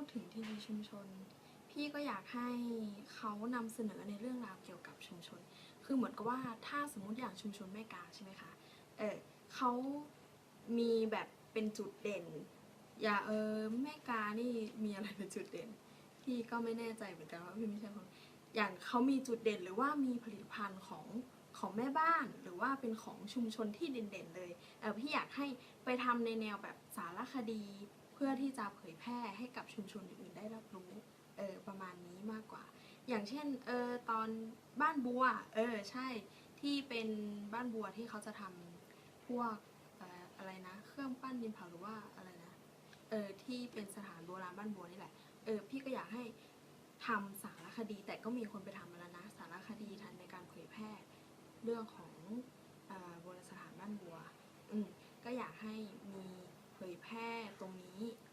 ดถึงทีวีชุมชน พี่ก็อยากให้เขานำเสนอในเรื่องราวเกี่ยวกับชุมชน คือเหมือนกับว่าถ้าสมมติอย่างชุมชนแม่กาใช่ไหมคะ เออเขามีแบบเป็นจุดเด่น อย่าเออแม่กานี่มีอะไรเป็นจุดเด่น พี่ก็ไม่แน่ใจเหมือนกันว่าพี่ไม่ใช่คนอย่างเขามีจุดเด่นหรือว่ามีผลิตภัณฑ์ของของแม่บ้านหรือว่าเป็นของชุมชนที่เด่นๆเลยเออพี่อยากให้ไปทำในแนวแบบสารคดี พื่อที่จะเผยแพร่ให้กับชุมชนอื่นๆได้รับรู้เออประมาณนี้มากกว่า อย่างเช่นเออตอนบ้านบัวเออใช่ที่เป็นบ้านบัวที่เขาจะทำพวกอออะไรนะ เครื่องปั้นดินเผาหรือว่าอะไรนะเออที่เป็นสถานโบราณบ้านบัวนี่แหละเออพี่ก็อยากให้ทำสารคดี แต่ก็มีคนไปทำมาแล้วนะสารคดีทันในการเผยแพร่เรื่องของอโบราณสถานบ้านบัวอืมก็อยากให้มีเผยแพร่ตรงนี้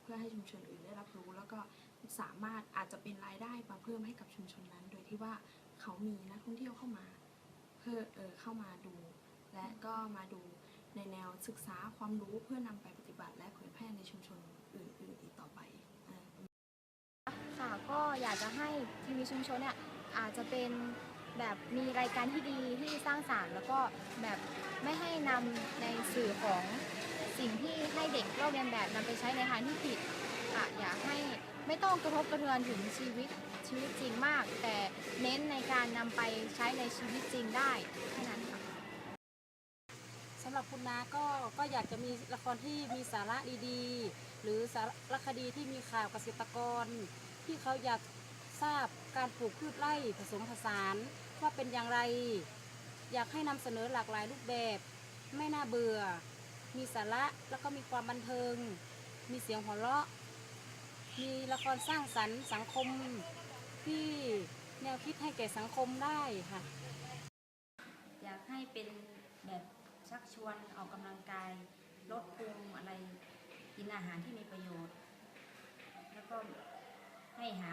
พื่อให้ชุมชนอื่นได้รับรู้ แล้วก็สามารถอาจจะเป็นรายได้มาเพิ่มให้กับชุมชนนั้น โดยที่ว่าเขามีนักท่องเที่ยวเข้ามาเพื่อเออเข้ามาดู และก็มาดูในแนวศึกษาความรู้เพื่อนำไปปฏิบัติ และเผยแพร่ในชุมชนอื่นๆอีกต่อไปค่ะก็อยากจะให้ทีวีชุมชนเนี่ยอาจจะเป็นแบบมีรายการที่ดีที่สร้างสารรค์ แล้วก็แบบไม่ให้นำในสื่อของ สิ่งที่ให้เด็กลอกเรียนแบบนำไปใช้ในทางที่ผิดค่ะอยากให้ไม่ต้องกระทบกระเทือนถึงชีวิตชีวิตจริงมาก แต่เน้นในการนำไปใช้ในชีวิตจริงได้แค่นั้นค่ะสำหรับคุณนาก็ก็อยากจะมีละครที่มีสาระดีๆ หรือสารคดีที่มีข่าวเกษตรกร ที่เขาอยากทราบการปลูกพืชไร่ผสมผสานว่าเป็นอย่างไร อยากให้นำเสนอหลากหลายรูปแบบ ไม่น่าเบื่อ มีสาระแล้วก็มีความบันเทิง มีเสียงหัวเราะ มีละครสร้างสรรค์สังคมที่แนวคิดให้แก่สังคมได้ค่ะ อยากให้เป็นแบบชักชวนออกกำลังกาย ลดพุงอะไรกินอาหารที่มีประโยชน์ แล้วก็ให้หา